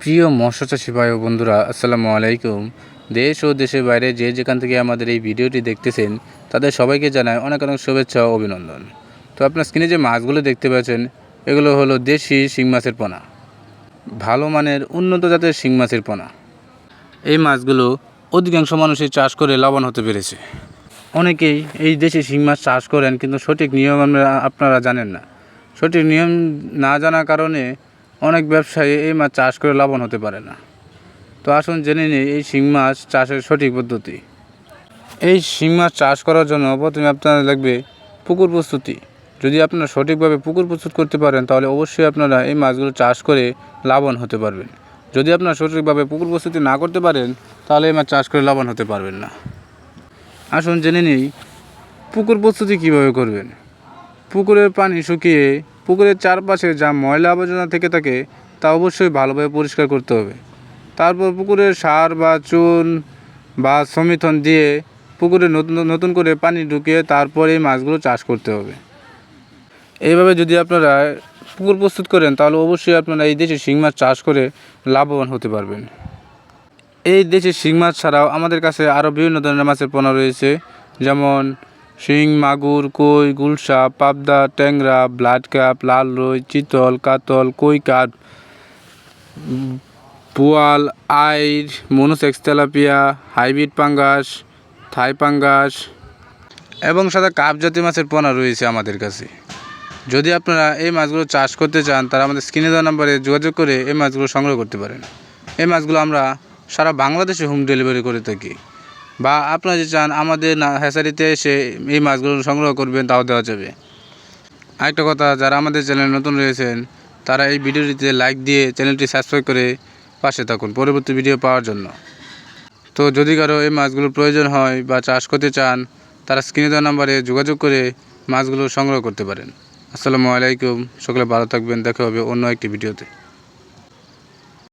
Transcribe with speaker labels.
Speaker 1: প্রিয় মৎস্য চাষী ভাই ও বন্ধুরা, আসসালামু আলাইকুম। দেশ ও দেশের বাইরে যে যেখান থেকে আমাদের এই ভিডিওটি দেখতেছেন, তাদের সবাইকে জানাই অনেক অনেক শুভেচ্ছা ও অভিনন্দন। তো আপনার স্ক্রিনে যে মাছগুলো দেখতে পাচ্ছেন, এগুলো হলো দেশি শিং মাছের পোনা। ভালো মানের উন্নত জাতের শিং মাছের পোনা। এই মাছগুলো অধিকাংশ মানুষই চাষ করে লাভবান হতে পেরেছে। অনেকেই এই দেশি শিং মাছ চাষ করেন, কিন্তু সঠিক নিয়ম আপনারা জানেন না। সঠিক নিয়ম না জানার কারণে অনেক ব্যবসায়ী এই মাছ চাষ করে লাভবান হতে পারে না। তো আসুন জেনে নিই, এই শিং মাছ চাষের সঠিক পদ্ধতি। এই শিং মাছ চাষ করার জন্য প্রথমে আপনার লাগবে পুকুর প্রস্তুতি। যদি আপনারা সঠিকভাবে পুকুর প্রস্তুত করতে পারেন, তাহলে অবশ্যই আপনারা এই মাছগুলো চাষ করে লাভবান হতে পারবেন। যদি আপনারা সঠিকভাবে পুকুর প্রস্তুতি না করতে পারেন, তাহলে এই মাছ চাষ করে লাভবান হতে পারবেন না। আসুন জেনে নিই, পুকুর প্রস্তুতি কীভাবে করবেন? পুকুরের পানি শুকিয়ে পুকুরের চারপাশে যা ময়লা আবর্জনা থেকে থাকে, তা অবশ্যই ভালোভাবে পরিষ্কার করতে হবে। তারপর পুকুরের সার বা চুন বা সমিথন দিয়ে পুকুরে নতুন নতুন করে পানি ঢুকিয়ে তারপরে এই মাছগুলো চাষ করতে হবে। এইভাবে যদি আপনারা পুকুর প্রস্তুত করেন, তাহলে অবশ্যই আপনারা এই দেশে শিং মাছ চাষ করে লাভবান হতে পারবেন। এই দেশে শিং মাছ ছাড়াও আমাদের কাছে আরও বিভিন্ন ধরনের মাছের পোনা রয়েছে, যেমন শিং, মাগুর, কই গুলশা পাবদা, ট্যাংরা, ব্লাড ক্যাপ, লাল রুই, চিতল, কাতল, কই কাঠ বোয়াল আইর, মনুসেক্স তেলাপিয়া, হাইব্রিড পাঙ্গাস, থাই পাঙ্গাস এবং সাদা কাপ জাতীয় মাছের পোনা রয়েছে আমাদের কাছে। যদি আপনারা এই মাছগুলো চাষ করতে চান, তারা আমাদের স্ক্রিনে দেওয়া নাম্বারে যোগাযোগ করে এই মাছগুলো সংগ্রহ করতে পারেন। এই মাছগুলো আমরা সারা বাংলাদেশে হোম ডেলিভারি করে থাকি। বা আপনারা যদি চান আমাদের হ্যাচারিতে এসে এই মাছগুলো সংগ্রহ করবেন, তাও দেওয়া যাবে। আরেকটা কথা, যারা আমাদের চ্যানেলে নতুন রয়েছেন, তারা এই ভিডিওটিতে লাইক দিয়ে চ্যানেলটি সাবস্ক্রাইব করে পাশে থাকুন পরবর্তী ভিডিও পাওয়ার জন্য। তো যদি কারও এই মাছগুলোর প্রয়োজন হয় বা চাষ করতে চান, তারা স্ক্রিনে দেওয়া নাম্বারে যোগাযোগ করে মাছগুলো সংগ্রহ করতে পারেন। আসসালামু আলাইকুম, সকলে ভালো থাকবেন, দেখা হবে অন্য একটি ভিডিওতে।